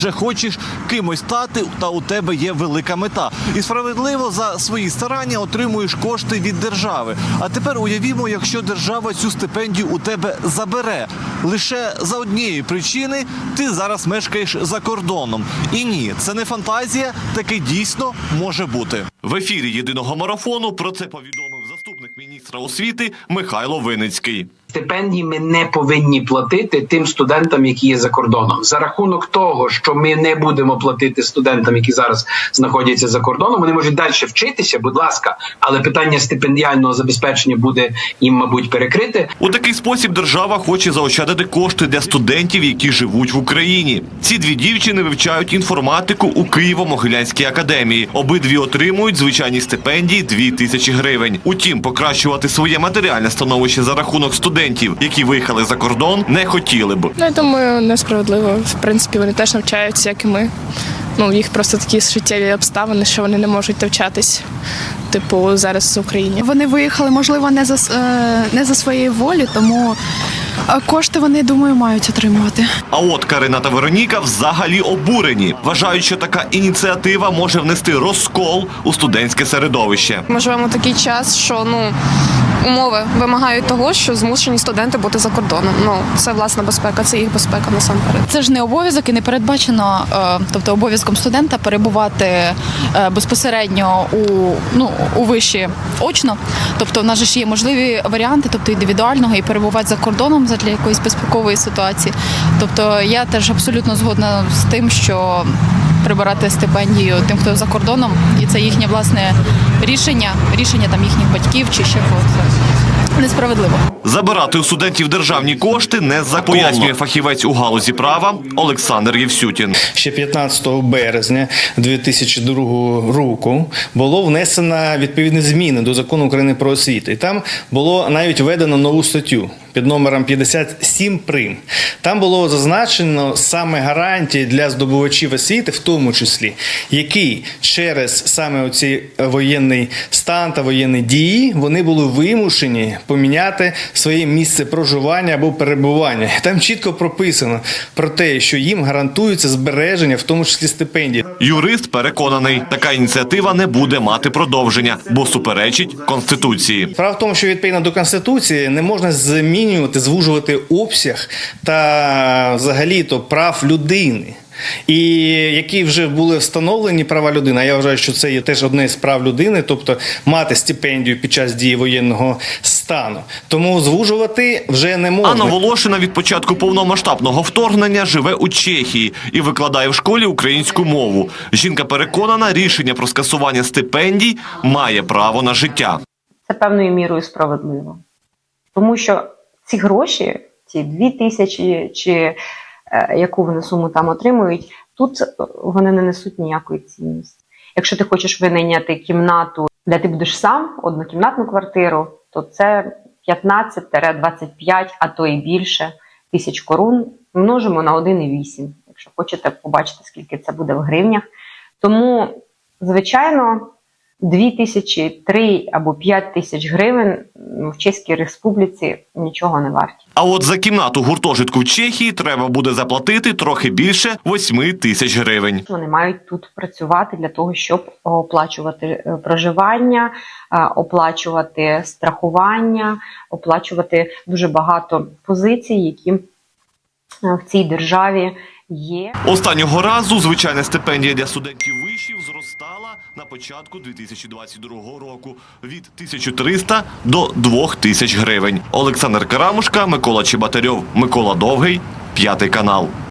Вже хочеш кимось стати, та у тебе є велика мета. І справедливо за свої старання отримуєш кошти від держави. А тепер уявімо, якщо держава цю стипендію у тебе забере. Лише за однієї причини ти зараз мешкаєш за кордоном. І ні, це не фантазія, таке дійсно може бути. В ефірі єдиного марафону про це повідомив заступник міністра освіти Михайло Виницький. Стипендії ми не повинні платити тим студентам, які є за кордоном. За рахунок того, що ми не будемо платити студентам, які зараз знаходяться за кордоном, вони можуть далі вчитися, будь ласка, але питання стипендіального забезпечення буде їм, мабуть, перекрите. У такий спосіб держава хоче заощадити кошти для студентів, які живуть в Україні. Ці дві дівчини вивчають інформатику у Києво-Могилянській академії. Обидві отримують звичайні стипендії 2 тисячі гривень. Утім, покращувати своє матеріальне становище за рахунок студентів, які виїхали за кордон, не хотіли б. Ну, я думаю, несправедливо. В принципі, вони теж навчаються, як і ми. Ну, їх просто такі життєві обставини, що вони не можуть навчатись, типу, зараз в Україні. Вони виїхали, можливо, не за е, не за своєю волі, тому кошти вони, думаю, мають отримувати. А от Карина та Вероніка взагалі обурені. Вважають, що така ініціатива може внести розкол у студентське середовище. Ми живемо в такий час, що ну умови вимагають того, що змушені студенти бути за кордоном. Ну це власна безпека, це їх безпека насамперед. Це ж не обов'язок і не передбачено, е, тобто обов'язком студента перебувати е, безпосередньо у ну у виші очно. Тобто, в нас же ж є можливі варіанти, тобто індивідуального і перебувати за кордоном для якоїсь безпекової ситуації. Тобто, я теж абсолютно згодна з тим, що прибирати стипендію тим, хто за кордоном, і це їхнє власне рішення, рішення там їхніх батьків чи ще когось. Несправедливо. Забирати у студентів державні кошти незаконно, пояснює фахівець у галузі права Олександр Євсютін. Ще 15 березня 2002 року було внесено відповідні зміни до закону України про освіту. І там було навіть введено нову статтю під номером 57 прим. Там було зазначено саме гарантії для здобувачів освіти, в тому числі, які через саме оці воєнний стан та воєнні дії вони були вимушені поміняти своє місце проживання або перебування. Там чітко прописано про те, що їм гарантується збереження, в тому числі стипендії. Юрист переконаний, така ініціатива не буде мати продовження, бо суперечить конституції. Справа в тому, що відповідно до конституції не можна змінювати, звужувати обсяг та взагалі то прав людини. І які вже були встановлені права людини, а я вважаю, що це є теж одне з прав людини, тобто мати стипендію під час дії воєнного стану. Тому звужувати вже не можна. Анна Волошина від початку повномасштабного вторгнення живе у Чехії і викладає в школі українську мову. Жінка переконана, рішення про скасування стипендій має право на життя. це певною мірою справедливо. Тому що ці гроші, ці дві тисячі чи яку вони суму там отримують, тут е, вони не несуть ніякої цінності. Якщо ти хочеш винайняти кімнату, де ти будеш сам, однокімнатну квартиру, то це 15-25, а то і більше тисяч корун множимо на 1,8, якщо хочете побачити, скільки це буде в гривнях. Тому, звичайно, 2 тисячі, 3 або 5 тисяч гривень в Чеській Республіці нічого не варті. А от за кімнату гуртожитку в Чехії треба буде заплатити трохи більше 8 тисяч гривень. Вони мають тут працювати для того, щоб оплачувати е, проживання, е, оплачувати страхування, оплачувати дуже багато позицій, які е, в цій державі є. Останнього разу звичайна стипендія для студентів вишів зростала на початку 2022 року від 1300 до 2000 гривень. Олександр Карамушка, Микола Чебатарьов, Микола Довгий, п'ятий канал.